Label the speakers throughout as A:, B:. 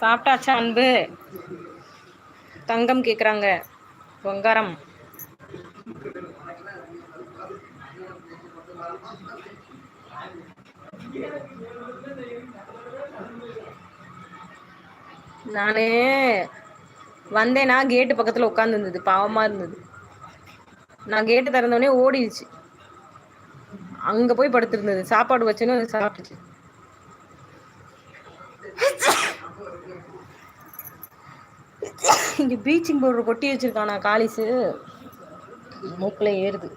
A: சாப்பிட்டாச்சா அன்பு? தங்கம் கேட்குறாங்க வங்காரம். நானு வந்தேனா கேட்டு பக்கத்தில் உட்காந்துருந்தது பாவமாக இருந்தது. நான் கேட்டு திறந்தோடனே ஓடிடுச்சு. அங்கே போய் படுத்திருந்தது. சாப்பாடு வச்சுன்னு சாப்பிட்டுச்சு. இங்கே ப்ளீச்சிங் பவுடர் கொட்டி வச்சிருக்கானா காலிஸு மூக்கில் ஏறுது.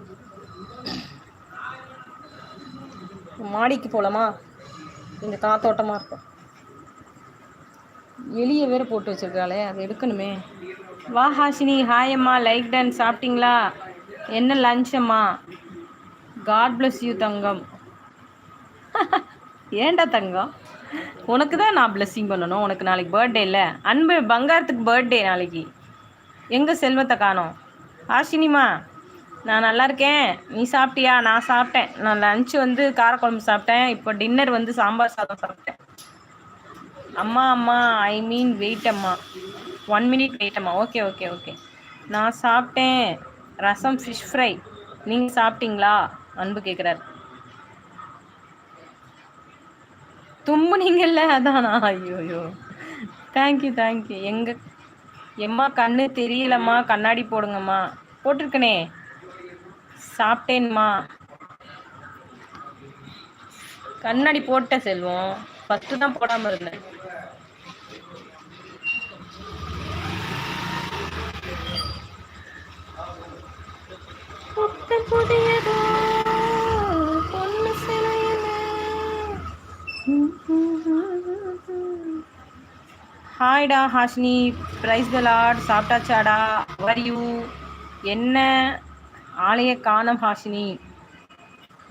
A: மாடிக்கு போகலாமா இந்த காத்தோட்டமாக இருக்கும். எலியை வேறு போட்டு வச்சிருக்காளே அதை எடுக்கணுமே. வா ஹாஷினி. ஹாயம்மா லைக் டன் சாப்பிட்டீங்களா? என்ன லஞ்ச் அம்மா? காட் பிளஸ் யூ தங்கம். ஏண்டா தங்கம்? உனக்கு தான் நான் பிளெஸ்ஸிங் பண்ணணும். உனக்கு நாளைக்கு பர்த்டே இல்லை. அன்பு பங்காரத்துக்கு பர்த்டே நாளைக்கு. எங்கே செல்வத்தை காணோம்? ஆஷினிமா நான் நல்லா இருக்கேன். நீ சாப்பிட்டியா? நான் சாப்பிட்டேன். நான் லன்ச் வந்து காரக்குழம்பு சாப்பிட்டேன். இப்போ டின்னர் வந்து சாம்பார் சாதம் சாப்பிட்டேன். அம்மா அம்மா ஐ மீன் வெயிட் அம்மா. ஒன் மினிட் வெயிட் அம்மா. ஓகே ஓகே ஓகே நான் சாப்பிட்டேன். ரசம் ஃபிஷ் ஃப்ரை நீங்கள் சாப்பிட்டீங்களா? அன்பு கேட்குறாரு தும்புனீங்கல்ல? அதானா? ஐயோயோ. தேங்க்யூ தேங்க்யூ எங்க எம்மா கண்ணு தெரியலம்மா. கண்ணாடி போடுங்கம்மா. போட்டிருக்கனே. சாப்பிட்டேன்மா. கண்ணாடி போட்ட செல்வம். ஃபஸ்ட்டு தான் போடாமல் இருந்தேன். ஹாய்டா ஹாஷினி பிரைஸ் தலாட் சாப்பிட்டாச்சாடா வர் யூ என்ன ஆலய காணம் ஹாஷினி?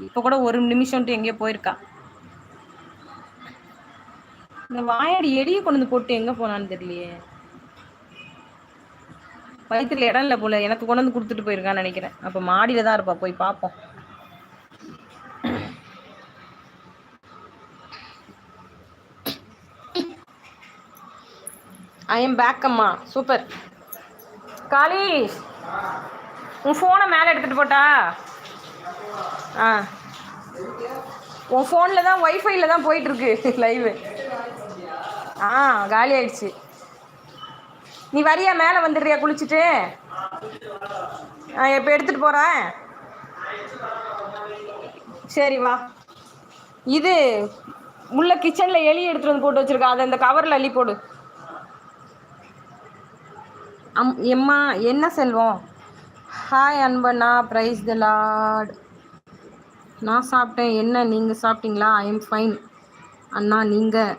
A: இப்போ கூட ஒரு நிமிஷம்ட்டு எங்கேயோ போயிருக்கா. இந்த வாயாடி எடிய கொண்டு வந்து போட்டு எங்கே போனான்னு தெரியலையே. வயிற்றுல இடம் இல்லை போல எனக்கு கொண்டு வந்து கொடுத்துட்டு போயிருக்கான்னு நினைக்கிறேன். அப்போ மாடியில் தான் இருப்பா போய் பார்ப்போம். ஐ எம் பேக் அம்மா. சூப்பர் காளி உன் ஃபோனை மேலே எடுத்துகிட்டு போட்டா? ஆ. உன் ஃபோனில் தான் ஒய்ஃபைல தான் போயிட்டுருக்கு லைவு ஆ காலி ஆயிடுச்சு. நீ வரியா மேலே வந்துடுறியா குளிச்சுட்டு? ஆ இப்போ எடுத்துகிட்டு போகிறேன் சரி வா. இது உள்ள கிச்சனில் எலி எடுத்துகிட்டு வந்து போட்டு வச்சுருக்கா. அதை இந்த கவரில் அள்ளி போடு. அம் எம்மா என்ன செல்வம்? ஹாய் அன்பண்ணா ப்ரைஸ் த லார்ட் நான் சாப்பிட்டேன். என்ன நீங்கள் சாப்பிட்டீங்களா? ஐ எம் ஃபைன் அண்ணா நீங்கள்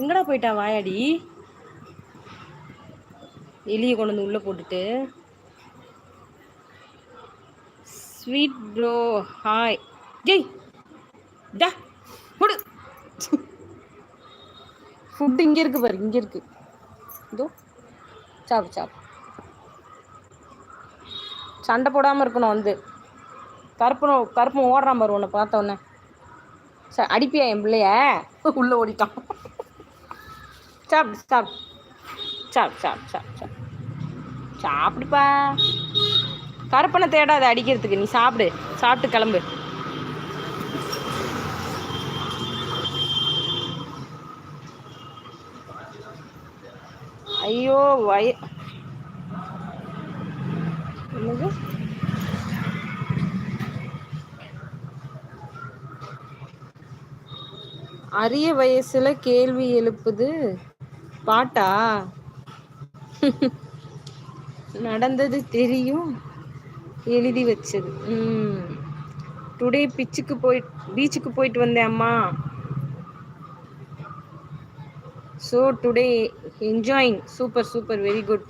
A: எங்கடா போயிட்டா வாயாடி? எலியை கொண்டு வந்து உள்ளே போட்டுட்டு. ஸ்வீட் ப்ரோ ஹாய் ஜெய் டா குடு ஃபுட் இங்கே இருக்கு பாரு இங்கே இருக்கு. இதோ சாப்பு சாப்பு சண்டை போடாமல் இருக்கணும் வந்து. கருப்பனும் கருப்பன் ஓடுறான் பாரு உன்னை பார்த்த உடனே. ச அடிப்பியா என் பிள்ளைய? உள்ளே ஓடிட்டான். சாப்பிடு சாப்பிடு. சாப் சாப் சாப் சாப் சாப்பிடுப்பா. கருப்பனை தேடாத அடிக்கிறதுக்கு. நீ சாப்பிடு. சாப்பிட்டு கிளம்பு. ஐயோ வய. என்னது? அரிய வயசுல கேள்வி எழுப்புது பாட்டா? நடந்தது தெரியும். எழுதி வச்சது. ம். டுடே பிச்சுக்கு போய் பீச்சுக்கு போயிட்டு வந்தேன் அம்மா. So today enjoying super super very good